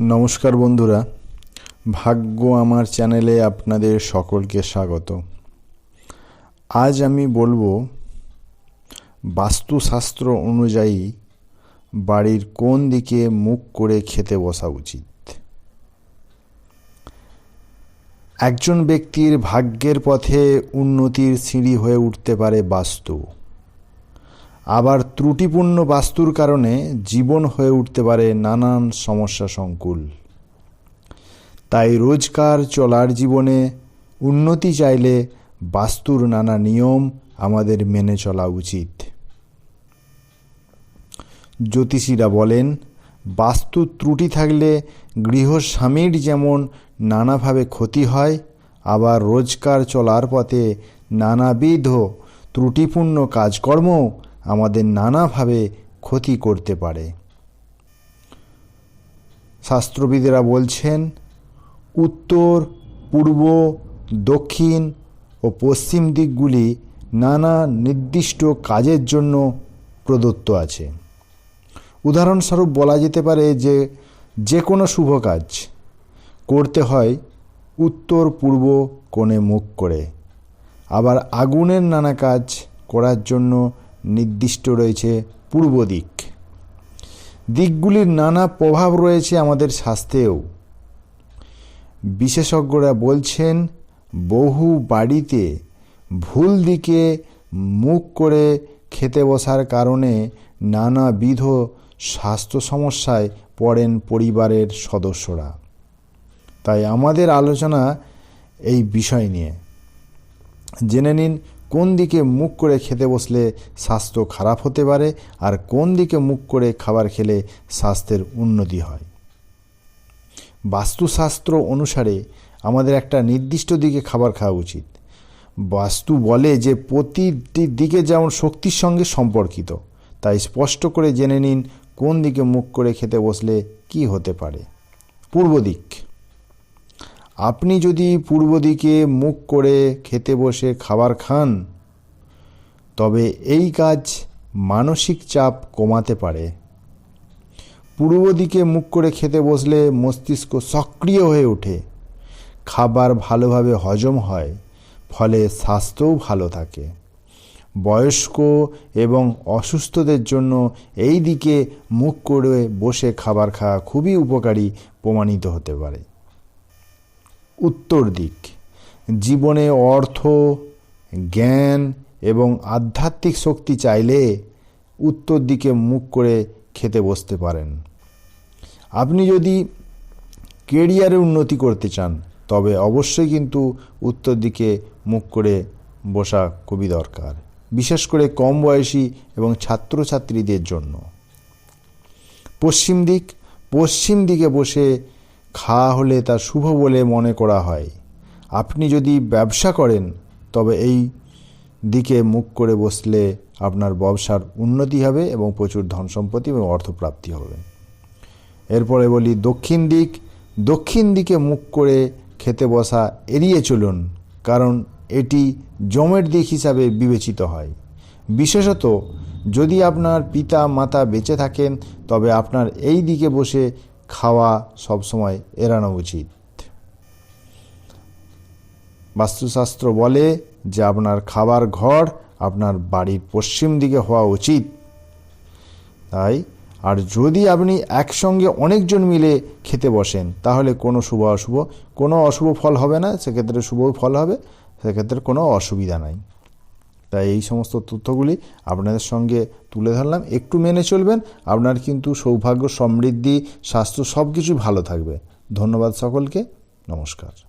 নমস্কার বন্ধুরা, ভাগ্য আমার চ্যানেলে আপনাদের সকলকে স্বাগত। আজ আমি বলব, বাস্তুশাস্ত্র অনুযায়ী বাড়ির কোন দিকে মুখ করে খেতে বসা উচিত? একজন ব্যক্তির ভাগ্যের পথে উন্নতির সিঁড়ি হয়ে উঠতে পারে বাস্তু। আবার ত্রুটিপূর্ণ বাস্তুর কারণে জীবন হয়ে উঠতে পারে নানান সমস্যা সংকুল। তাই রোজকার চলার জীবনে উন্নতি চাইলে বাস্তুর নানা নিয়ম আমাদের মেনে চলা উচিত। জ্যোতিষীরা বলেন, বাস্তু ত্রুটি থাকলে গৃহস্বামীর যেমন নানাভাবে ক্ষতি হয়, আবার রোজকার চলার পথে নানাবিধ ত্রুটিপূর্ণ কাজকর্ম আমাদের নানাভাবে ক্ষতি করতে পারে। শাস্ত্রবিদেরা বলছেন, উত্তর, পূর্ব, দক্ষিণ ও পশ্চিম দিকগুলি নানা নির্দিষ্ট কাজের জন্য প্রদত্ত আছে। উদাহরণস্বরূপ বলা যেতে পারে যে যে কোনো শুভ কাজ করতে হয় উত্তর, পূর্ব কোণে মুখ করে। আবার আগুনের নানা কাজ করার জন্য নির্দিষ্ট রয়েছে পূর্ব দিক। দিকগুলির নানা প্রভাব রয়েছে আমাদের স্বাস্থ্যেও। বিশেষজ্ঞরা বলছেন, বহু বাড়িতে ভুল দিকে মুখ করে খেতে বসার কারণে নানাবিধ স্বাস্থ্য সমস্যায় পড়েন পরিবারের সদস্যরা। তাই আমাদের আলোচনা এই বিষয় নিয়ে। জেনে নিন কোন দিকে মুখ করে খেতে বসলে স্বাস্থ্য খারাপ হতে পারে আর কোন দিকে মুখ করে খাবার খেলে স্বাস্থ্যের উন্নতি হয়? বাস্তুশাস্ত্র অনুসারে আমাদের একটা নির্দিষ্ট দিকে খাবার খাওয়া উচিত। বাস্তু বলে যে প্রতিটি দিকে যেমন শক্তির সঙ্গে সম্পর্কিত, তাই স্পষ্ট করে জেনে নিন কোন দিকে মুখ করে খেতে বসলে কি হতে পারে। পূর্ব দিক। আপনি যদি পূর্ব দিকে মুখ করে খেতে বসে খাবার খান, তবে এই কাজ মানসিক চাপ কমাতে পারে। পূর্ব দিকে মুখ করে খেতে বসলে মস্তিষ্ক সক্রিয় হয়ে ওঠে। খাবার ভালোভাবে হজম হয়, ফলে স্বাস্থ্যও ভালো থাকে। বয়স্ক এবং অসুস্থদের জন্য এই দিকে মুখ করে বসে খাবার খাওয়া খুবই উপকারী, প্রমাণিত হতে পারে। উত্তর দিক। জীবনে অর্থ, জ্ঞান এবং আধ্যাত্মিক শক্তি চাইলে উত্তর দিকে মুখ করে খেতে বসতে পারেন। আপনি যদি কেরিয়ারে উন্নতি করতে চান, তবে অবশ্যই কিন্তু উত্তর দিকে মুখ করে বসা খুবই দরকার, বিশেষ করে কম বয়সী এবং ছাত্রছাত্রীদের জন্য। পশ্চিম দিক, পশ্চিম দিকে বসে খাওয়া হলে তা শুভ বলে মনে করা হয়। আপনি যদি ব্যবসা করেন, তবে এই দিকে মুখ করে বসলে আপনার ব্যবসার উন্নতি হবে এবং প্রচুর ধন সম্পত্তি এবং অর্থপ্রাপ্তি হবে। এরপরে বলি দক্ষিণ দিক। দক্ষিণ দিকে মুখ করে খেতে বসা এড়িয়ে চলুন, কারণ এটি জমের দিক হিসাবে বিবেচিত হয়। বিশেষত যদি আপনার পিতা মাতা বেঁচে থাকেন, তবে আপনার এই দিকে বসে খাওয়া সবসময় এড়ানো উচিত। বাস্তুশাস্ত্র বলে যে আপনার খাবার ঘর আপনার বাড়ির পশ্চিম দিকে হওয়া উচিত। তাই, আর যদি আপনি একসঙ্গে অনেকজন মিলে খেতে বসেন, তাহলে কোনো শুভ অশুভ, কোনো অশুভ ফল হবে না, সেক্ষেত্রে শুভ ফল হবে, সেক্ষেত্রে কোনো অসুবিধা নাই। তাই এই সমস্ত তথ্যগুলি আপনাদের সঙ্গে তুলে ধরলাম। একটু মেনে চলবেন, আপনার কিন্তু সৌভাগ্য, সমৃদ্ধি, স্বাস্থ্য সব কিছু ভালো থাকবে। ধন্যবাদ সকলকে। নমস্কার।